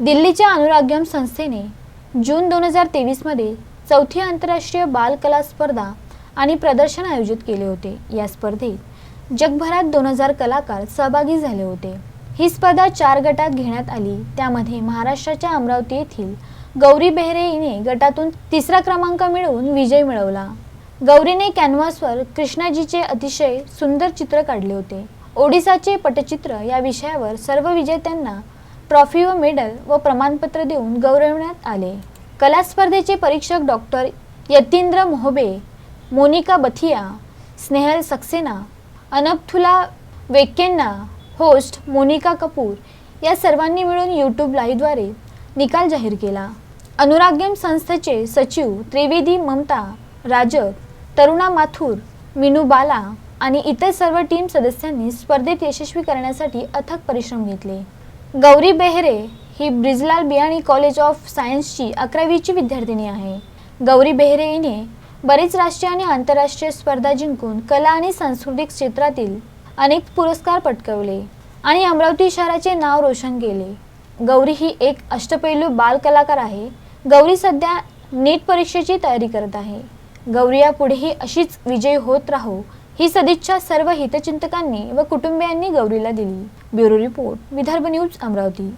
दिल्लीच्या अनुराग्यम संस्थेने जून दोन हजार तेवीसमध्ये चौथी आंतरराष्ट्रीय बालकला स्पर्धा आणि प्रदर्शन आयोजित केले होते. या स्पर्धेत जगभरात दोन हजार कलाकार सहभागी झाले होते. ही स्पर्धा चार गटात घेण्यात आली. त्यामध्ये महाराष्ट्राच्या अमरावती येथील गौरी बेहरे हिने गटातून तिसरा क्रमांक मिळवून विजय मिळवला. गौरीने कॅनव्हासवर कृष्णाजीचे अतिशय सुंदर चित्र काढले होते. ओडिसाचे पटचित्र या विषयावर सर्व विजेत्यांना ट्रॉफी व मेडल व प्रमाणपत्र देऊन गौरवण्यात आले. कला स्पर्धेचे परीक्षक डॉक्टर यतींद्र मोहबे मोनिका बथिया स्नेहल सक्सेना अनपथुला वेक्केंना होस्ट मोनिका कपूर या सर्वांनी मिळून यूट्यूब लाईव्हद्वारे निकाल जाहीर केला. अनुराग्यम संस्थेचे सचिव त्रिवेदी ममता राजत तरुणा माथुर मिनू बाला आणि इतर सर्व टीम सदस्यांनी स्पर्धेत यशस्वी करण्यासाठी अथक परिश्रम घेतले. गौरी बेहरे ही ब्रिजलाल बियाणी कॉलेज ऑफ सायन्सची अकरावीची विद्यार्थिनी आहे. गौरी बेहरे हिने बरेच राष्ट्रीय आणि आंतरराष्ट्रीय स्पर्धा जिंकून कला आणि सांस्कृतिक क्षेत्रातील अनेक पुरस्कार पटकवले आणि अमरावती शहराचे नाव रोशन केले. गौरी ही एक अष्टपैलू बाल कलाकार आहे. गौरी सध्या नीट परीक्षेची तयारी करत आहे. गौरी यापुढेही अशीच विजयी होत राहू ही सदिच्छा सर्व हितचिंतकांनी व कुटुंबियांनी गौरीला दिली. Bureau report Vidarbha news Amravati.